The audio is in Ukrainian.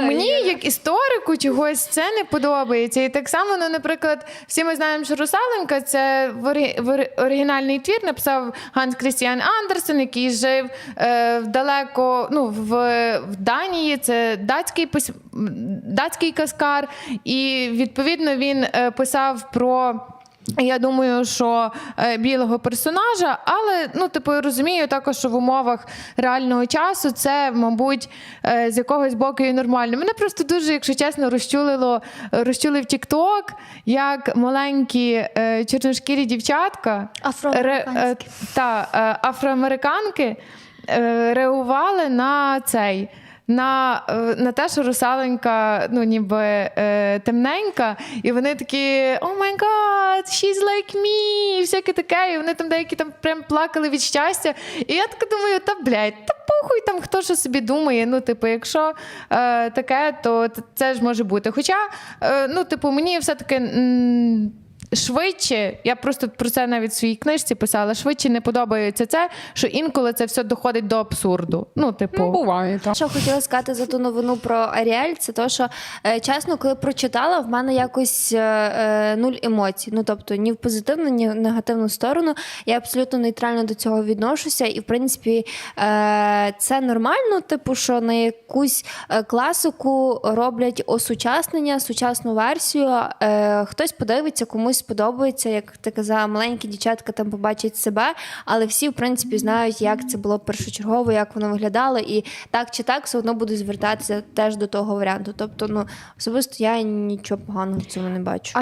типу, мені як історику чогось це не подобається. І так само, ну, наприклад, всі ми знаємо, що Русаленка це в ори- в оригінальний твір написав Ганс Крістіан Андерсен, який жив е, далеко ну, в, в Данії. Це датський датський каскар, і відповідно він е, писав про. Я думаю, що е, білого персонажа, але ну, типу, я розумію також, що в умовах реального часу це, мабуть, е, з якогось боку і нормально. Мене просто дуже, якщо чесно, розчулило, розчулив TikTok, як маленькі е, чорношкірі дівчатка е, та, афроамериканки реагували на цей. На, е, на те, що русаленька, ну ніби е, темненька, і вони такі о май гад, she's like me, і всяке таке. І вони там деякі там прям плакали від щастя. І я така думаю, та блядь, та похуй там хто що собі думає. Ну, типу, якщо е, таке, то це ж може бути. Хоча, е, ну, типу, мені все-таки. м, Швидше, я просто про це навіть в своїй книжці писала. Швидше не подобається це, що інколи це все доходить до абсурду. Ну, типу, Ну, буває, так. Що хотіла сказати за ту новину про Аріель, це то, що е, чесно, коли прочитала, в мене якось е, е, нуль емоцій. Ну тобто ні в позитивну, ні в негативну сторону. Я абсолютно нейтрально до цього відношуся, і в принципі е, це нормально, типу, що на якусь е, класику роблять осучаснення, сучасну версію. Е, хтось подивиться, комусь сподобається, як ти казала, маленькі дівчатка там побачать себе, але всі, в принципі, знають, як це було першочергово, як воно виглядало, і так чи так все одно будуть звертатися теж до того варіанту. Тобто, ну особисто я нічого поганого в цьому не бачу.